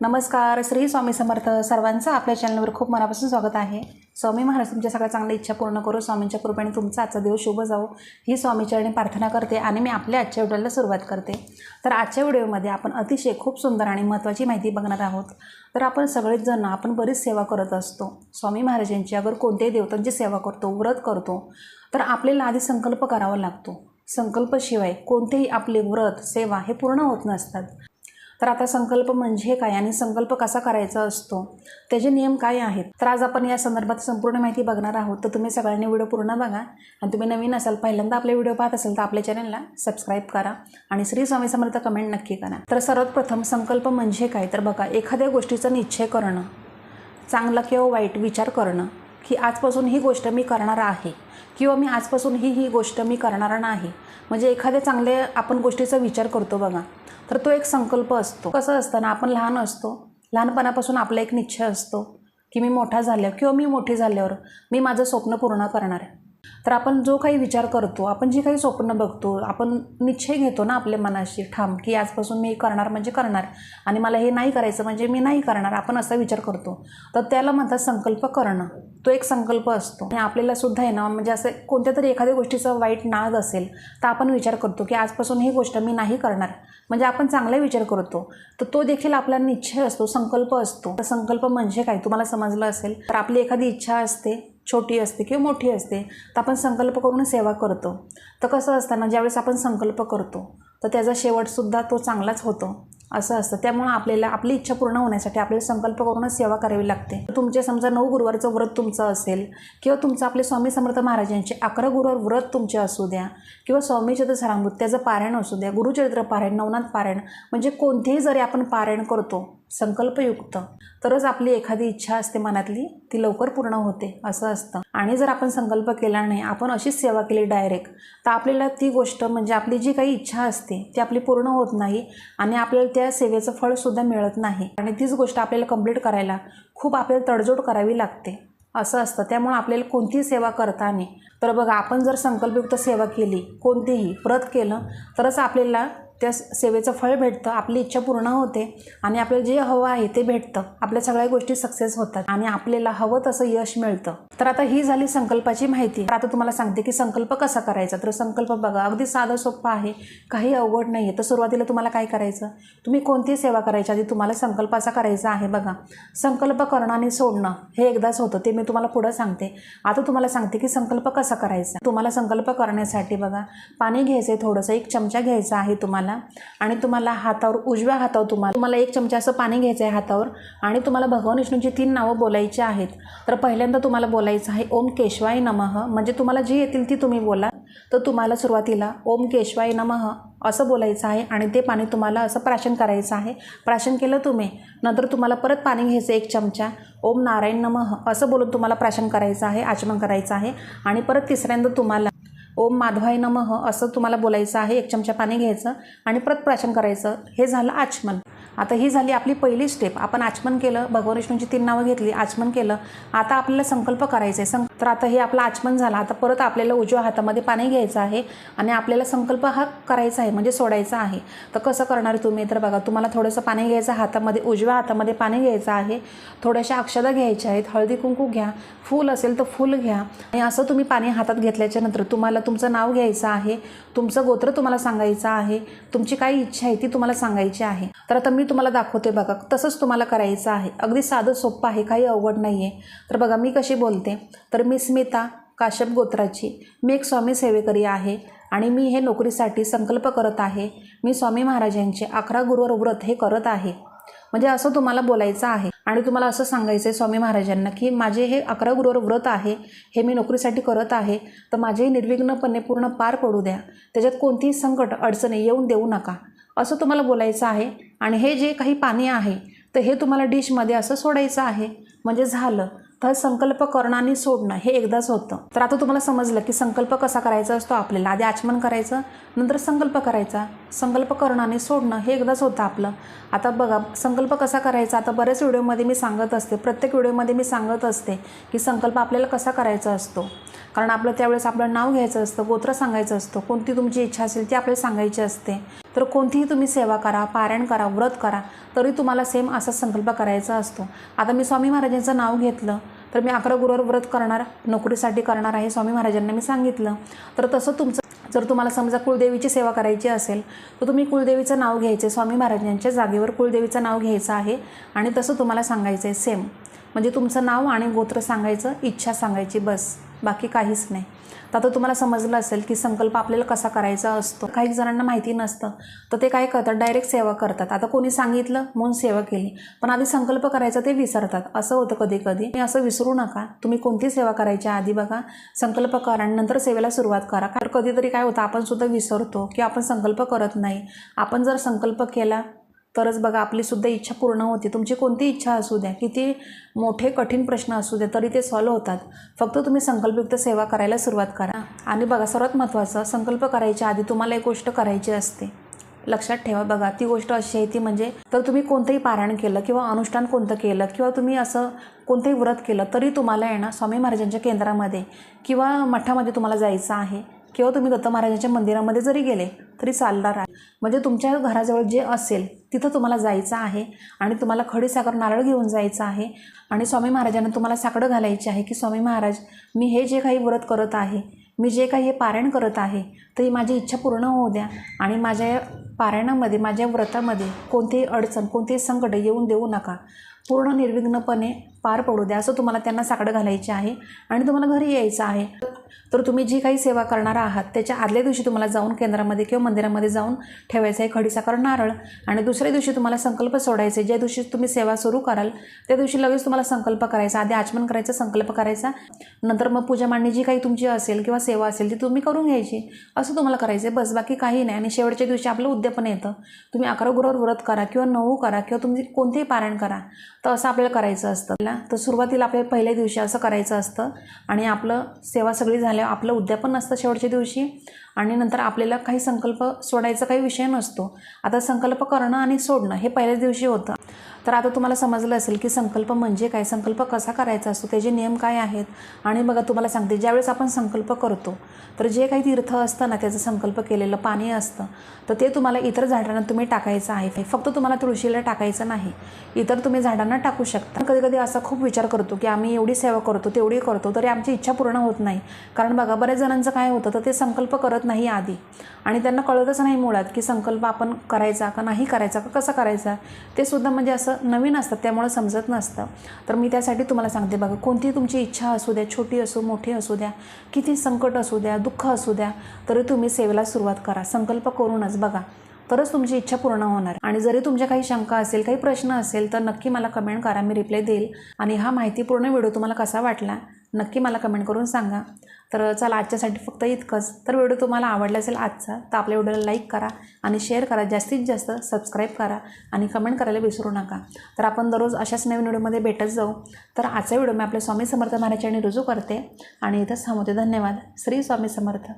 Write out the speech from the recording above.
नमस्कार श्री स्वामी समर्थ सर्वांचं आपल्या चॅनलवर खूप मनापासून स्वागत आहे. स्वामी महाराज तुमच्या सगळ्या चांगल्या इच्छा पूर्ण करू स्वामींच्या कृपेने तुमचा आजचा दिवस शुभ जावो. ही स्वामीचरणी प्रार्थना करते आणि मी आपल्या आजच्या व्हिडिओला सुरुवात करते. तर आजच्या व्हिडिओमध्ये आपण अतिशय खूप सुंदर आणि महत्त्वाची माहिती बघणार आहोत. तर आपण सगळेच जण आपण बरीच सेवा करत असतो. स्वामी महाराजांची अगर कोणत्याही देवतांची सेवा करतो व्रत करतो तर आपल्याला आधी संकल्प करावा लागतो. संकल्पशिवाय कोणतेही आपले व्रत सेवा हे पूर्ण होत नसतात. तर आता संकल्प म्हणजे काय आणि संकल्प कसा करायचा असतो? त्याचे नियम काय आहेत? तर आज आपण या संदर्भात संपूर्ण माहिती बघणार आहोत. तर तुम्ही सगळ्यांनी व्हिडिओ पूर्ण बघा आणि तुम्ही नवीन असाल पहिल्यांदा आपले व्हिडिओ पाहत असाल तर आपल्या चॅनलला सबस्क्राईब करा आणि श्री स्वामी समर्थ कमेंट नक्की करा. तर सर्वात प्रथम संकल्प म्हणजे काय? तर बघा एखाद्या गोष्टीचा निश्चय करणं चांगला किंवा वाईट विचार करणं की आजपासून ही गोष्ट मी करणार आहे किंवा मी आजपासून ही ही गोष्ट मी करणार नाही. म्हणजे एखाद्या चांगल्या आपण गोष्टीचा विचार करतो बघा. तर तो एक संकल्प असतो. कसं असतं ना आपण लहान असतो. लहानपणापासून आपला एक निश्चय असतो की मी मोठा झाल्यावर किंवा मी मोठी झाल्यावर मी माझं स्वप्न पूर्ण करणार आहे. तर आपण जो काही विचार करतो आपण जे काही स्वप्न बघतो आपण निश्चय घेतो ना आपल्या मनाशी ठाम की आजपासून मी करणार म्हणजे करणार आणि मला हे नाही करायचं म्हणजे मी नाही करणार आपण असा विचार करतो. तर त्याला म्हणतात संकल्प करणं. तो एक संकल्प असतो. आणि आपल्याला सुद्धा आहे ना म्हणजे असं कोणत्या तरी एखाद्या गोष्टीचा वाईट नाद असेल तर आपण विचार करतो की आजपासून ही गोष्ट मी नाही करणार. म्हणजे आपण चांगला विचार करतो. तर तो देखील आपला निश्चय असतो संकल्प असतो. तर संकल्प म्हणजे काय? तुम्हाला समजलं असेल. तर आपली एखादी इच्छा असते छोटी असते किंवा मोठी असते तर आपण संकल्प करून सेवा करतो. तर कसं असतं ना ज्यावेळेस आपण संकल्प करतो तर त्याचा शेवटसुद्धा तो चांगलाच होतो. असं असतं. त्यामुळं आपल्याला आपली इच्छा पूर्ण होण्यासाठी आपल्याला संकल्प करूनच सेवा करावी लागते. तुमचे समजा नऊ गुरुवारचं व्रत तुमचं असेल किंवा तुमचं आपले स्वामी समर्थ महाराजांचे अकरा गुरुवार व्रत तुमचे असू द्या किंवा स्वामी चतुसरामृत त्याचं पारायण असू द्या गुरुचरित्र पारायण नवनाथ पारायण म्हणजे कोणतेही जरी आपण पारायण करतो संकल्पयुक्त. तरच आपली एखादी इच्छा असते मनातली ती लवकर पूर्ण होते असं असतं. आणि जर आपण संकल्प केला नाही आपण अशीच सेवा केली डायरेक्ट तर आपल्याला ती गोष्ट म्हणजे आपली जी काही इच्छा असते ती आपली पूर्ण होत नाही आणि आपल्याला त्या सेवेचं फळसुद्धा मिळत नाही. आणि तीच गोष्ट आपल्याला कंप्लीट करायला खूप आपल्याला तडजोड करावी लागते असं असतं. त्यामुळे आपल्याला कोणतीही सेवा करताना तर बघा आपण जर संकल्पयुक्त सेवा केली कोणतीही प्रत केलं तरच आपल्याला त्या सेवेचं फळ भेटतं आपली इच्छा पूर्ण होते आणि आपल्याला जे हवं आहे ते भेटतं. आपल्या सगळ्या गोष्टी सक्सेस होतात आणि आपल्याला हवं तसं यश मिळतं. तर आता ही झाली संकल्पाची माहिती. तर आता तुम्हाला सांगते की संकल्प कसा करायचा? तर संकल्प बघा अगदी साधं सोपं आहे. काही अवघड नाही आहे तर सुरुवातीला तुम्हाला काय करायचं? तुम्ही कोणती सेवा करायची? आधी तुम्हाला संकल्प असा करायचा आहे बघा. संकल्प करणं आणि सोडणं हे एकदाच होतं. ते मी तुम्हाला पुढं सांगते. आता तुम्हाला सांगते की संकल्प कसा करायचा? तुम्हाला संकल्प करण्यासाठी बघा पाणी घ्यायचं आहे थोडंसं एक चमचा घ्यायचा आहे तुम्हाला आणि तुम्हाला हातावर उजव्या हातावर तुम्हाला तुम्हाला एक चमचा असं पाणी घ्यायचं आहे हातावर आणि तुम्हाला भगवान विष्णूची तीन नावं बोलायची आहेत. तर पहिल्यांदा तुम्हाला बोलायचं आहे ओम केशवाय नमः. म्हणजे तुम्हाला जी येतील ती तुम्ही बोला. तर तुम्हाला सुरुवातीला ओम केशवाय नमः असं बोलायचं आहे आणि ते पाणी तुम्हाला असं प्राशन करायचं आहे. प्राशन केलं तुम्ही नंतर तुम्हाला परत पाणी घ्यायचं एक चमचा. ओम नारायण नमः असं बोलून तुम्हाला प्राशन करायचं आहे आचमन करायचं आहे. आणि परत तिसऱ्यांदा तुम्हाला ओम माधवाय नमः असं तुम्हाला बोलायचं आहे एक चमचा पाणी घ्यायचं आणि परत प्राशन करायचं. हे झालं आचमन. आता ही झाली आपली पहिली स्टेप आपण आचमन केलं भगवान विष्णूंची तीन नावं घेतली आचमन केलं. आता आपल्याला संकल्प करायचा आहे तर आता हे आपलं आचमन झालं. आता परत आपल्याला उजव्या हातामध्ये पाणी घ्यायचं आहे आणि आपल्याला संकल्प हा करायचा आहे म्हणजे सोडायचा आहे. तर कसं करणार तुम्ही? तर बघा तुम्हाला थोडंसं पाणी घ्यायचं हातामध्ये उजव्या हातामध्ये पाणी घ्यायचं आहे. थोड्याशा अक्षदा घ्यायच्या आहेत. हळदी कुंकू घ्या. फूल असेल तर फूल घ्या. आणि असं तुम्ही पाणी हातात घेतल्याच्या नंतर तुम्हाला तुमचं नाव घ्यायचं आहे. तुमचं गोत्र तुम्हाला सांगायचं आहे. तुमची काय इच्छा आहे ती तुम्हाला सांगायची आहे. तर आता मी तुम्हाला दाखवते बघा तसंच तुम्हाला करायचं आहे. अगदी साधं सोपं आहे काही अवघड नाही आहे तर बघा मी कशी बोलते? तर मी स्मिता काश्यप गोत्राची मी एक स्वामी सेवेकरी आहे आणि मी हे नोकरीसाठी संकल्प करत आहे. मी स्वामी महाराजांचे अकरा गुरुवार व्रत हे करत आहे. म्हणजे असं तुम्हाला बोलायचं आहे. आणि तुम्हाला असं सांगायचं आहे स्वामी महाराजांना की माझे हे अकरा गुरुवार व्रत आहे हे मी नोकरीसाठी करत आहे तर माझे निर्विघ्नपणे पूर्ण पार पडू द्या. त्याच्यात कोणतीही संकट अडचणी येऊन देऊ नका. असं तुम्हाला बोलायचं आहे आणि हे जे काही पाणी आहे तर हे तुम्हाला डिशमध्ये असं सोडायचं आहे. म्हणजे झालं. तर संकल्प करणं आणि सोडणं हे एकदाच होतं. तर आता तुम्हाला समजलं की संकल्प कसा करायचा असतो आपल्याला. आधी आचमन करायचं नंतर संकल्प करायचा. संकल्प करणं आणि सोडणं हे एकदाच होतं आपलं. आता बघा संकल्प कसा करायचा? आता बऱ्याच व्हिडिओमध्ये मी सांगत असते प्रत्येक व्हिडिओमध्ये मी सांगत असते की संकल्प आपल्याला कसा करायचा असतो. कारण आपलं त्यावेळेस आपलं नाव घ्यायचं असतं गोत्र सांगायचं असतं. कोणती तुमची इच्छा असेल ती आपल्याला सांगायची असते. तर कोणतीही तुम्ही सेवा करा पारायण करा व्रत करा तरी तुम्हाला सेम असा संकल्प करायचा असतो. आता मी स्वामी महाराजांचं नाव घेतलं तर मी अकरा गुरुवार व्रत करणार नोकरीसाठी करणार आहे स्वामी महाराजांना मी सांगितलं. तर तसं तुमचं जर तुम्हाला समजा कुलदेवीची सेवा करायची असेल तर तुम्ही कुलदेवीचं नाव घ्यायचे स्वामी महाराजांच्या जागेवर कुलदेवीचं नाव घ्यायचं आहे आणि तसं तुम्हाला सांगायचं आहे सेम म्हणजे तुमचं नाव आणि गोत्र सांगायचं इच्छा सांगायची बस. बाकी काहीच नाही. तर आता तुम्हाला समजलं असेल की संकल्प आपल्याला कसा करायचा असतो. काही जणांना माहिती नसतं. तर ते काय करतात? डायरेक्ट सेवा करतात. आता कोणी सांगितलं म्हणून सेवा केली. पण आधी संकल्प करायचा ते विसरतात. असं होतं कधी कधी मी असं विसरू नका. तुम्ही कोणती सेवा करायच्या आधी बघा. संकल्प करा आणि नंतर सेवेला सुरुवात करा. कारण कधीतरी काय होतं आपण सुद्धा विसरतो की आपण संकल्प करत नाही. आपण जर संकल्प केला तरच बघा आपलीसुद्धा इच्छा पूर्ण होते. तुमची कोणती इच्छा असू द्या किती मोठे कठीण प्रश्न असू द्या तरी ते सॉल्व्ह होतात. फक्त तुम्ही संकल्पयुक्त सेवा करायला सुरुवात करा. आणि बघा सर्वात महत्त्वाचं संकल्प करायच्या आधी तुम्हाला एक गोष्ट करायची असते. लक्षात ठेवा बघा ती गोष्ट अशी आहे ती म्हणजे तर तुम्ही कोणतंही पारायण केलं किंवा अनुष्ठान कोणतं केलं किंवा तुम्ही असं कोणतंही व्रत केलं तरी तुम्हाला आहे ना स्वामी महाराजांच्या केंद्रामध्ये किंवा मठामध्ये तुम्हाला जायचं आहे. किंवा तुम्ही दत्त महाराजांच्या मंदिरामध्ये जरी गेले तरी चालणार आहे. म्हणजे तुमच्या घराजवळ जे असेल तिथं तुम्हाला जायचं आहे आणि तुम्हाला खडीसाखर नारळ घेऊन जायचं आहे आणि स्वामी महाराजांना तुम्हाला साकडं घालायचे आहे की स्वामी महाराज मी हे जे काही व्रत करत आहे मी जे काही हे पारायण करत आहे तर ही माझी इच्छा पूर्ण होऊ द्या आणि माझ्या पारायणामध्ये माझ्या व्रतामध्ये कोणतीही अडचण कोणतेही संकट येऊन देऊ नका. पूर्ण निर्विघ्नपणे पार पडू द्या असं तुम्हाला त्यांना साकडं घालायची आहे आणि तुम्हाला घरी यायचं आहे. तर तुम्ही जी काही सेवा करणार आहात त्याच्या आदल्या दिवशी तुम्हाला जाऊन केंद्रामध्ये किंवा मंदिरामध्ये जाऊन ठेवायचं आहे खडीसाखर नारळ. आणि दुसऱ्या दिवशी तुम्हाला संकल्प सोडायचे ज्या दिवशी तुम्ही सेवा सुरू कराल त्या दिवशी लगेच तुम्हाला संकल्प करायचा आधी आचमन करायचा संकल्प करायचा. नंतर मग पूजा मांडणी जी काही तुमची असेल किंवा सेवा असेल ती तुम्ही करून घ्यायची. असं तुम्हाला करायचं आहे बस बाकी काही नाही. आणि शेवटच्या दिवशी आपलं उद्यापन येतं. तुम्ही अकरा गुरुवार व्रत करा किंवा नऊ करा किंवा तुम्ही कोणतेही पारायण करा तर असं आपल्याला करायचं असतं. ना तर सुरुवातीला आपल्याला पहिल्या दिवशी असं करायचं असतं. आणि आपलं सेवा सगळी झाल्यावर आपलं उद्यापन असतं शेवटच्या दिवशी. आणि नंतर आपल्याला काही संकल्प सोडायचा काही विषय नसतो. आता संकल्प करणं आणि सोडणं हे पहिल्याच दिवशी होतं. तर आता तुम्हाला समजलं असेल की संकल्प म्हणजे काय? संकल्प कसा करायचा असतो? त्याचे नियम काय आहेत? आणि बघा तुम्हाला सांगते ज्यावेळेस आपण संकल्प करतो तर जे काही तीर्थ असतं ना त्याचं संकल्प केलेलं पाणी असतं तर ते तुम्हाला इतर झाडांना तुम्ही टाकायचं आहे फक्त तुम्हाला तुळशीला टाकायचं नाही. इतर तुम्ही झाडांना टाकू शकता. कधी कधी असा खूप विचार करतो की आम्ही एवढी सेवा करतो तेवढी करतो तरी आमची इच्छा पूर्ण होत नाही. कारण बघा बऱ्याच जणांचं काय होतं तर ते संकल्प करत नाही आधी. आणि त्यांना कळतच नाही मुळात की संकल्प आपण करायचा का नाही करायचा का कसा करायचा. ते सुद्धा म्हणजे असं नवीन असतं त्यामुळे समजत नसतं. तर मी त्यासाठी तुम्हाला सांगते बघा कोणती तुमची इच्छा असू द्या छोटी असो मोठी असू द्या किती संकट असू द्या दुःख असू द्या तरी तुम्ही सेवेला सुरुवात करा. संकल्प करूनच बघा तरच तुमची इच्छा पूर्ण होणार. आणि जरी तुमच्या काही शंका असेल काही प्रश्न असेल तर नक्की मला कमेंट करा मी रिप्लाय देईल. आणि हा माहितीपूर्ण व्हिडिओ तुम्हाला कसा वाटला नक्की मला कमेंट करून सांगा. तर चला आजच्यासाठी फक्त इतकंच. तर व्हिडिओ तुम्हाला आवडला असेल आजचा तर आपल्या व्हिडिओला लाईक करा आणि शेअर करा. जास्तीत जास्त सबस्क्राईब करा आणि कमेंट करायला विसरू नका. तर आपण दररोज अशाच नवीन व्हिडिओमध्ये भेटत जाऊ. तर आजचा व्हिडिओ मी आपल्या स्वामी समर्थ महाराजांनी रुजू करते. आणि इथंच थांबवते. धन्यवाद. श्री स्वामी समर्थ.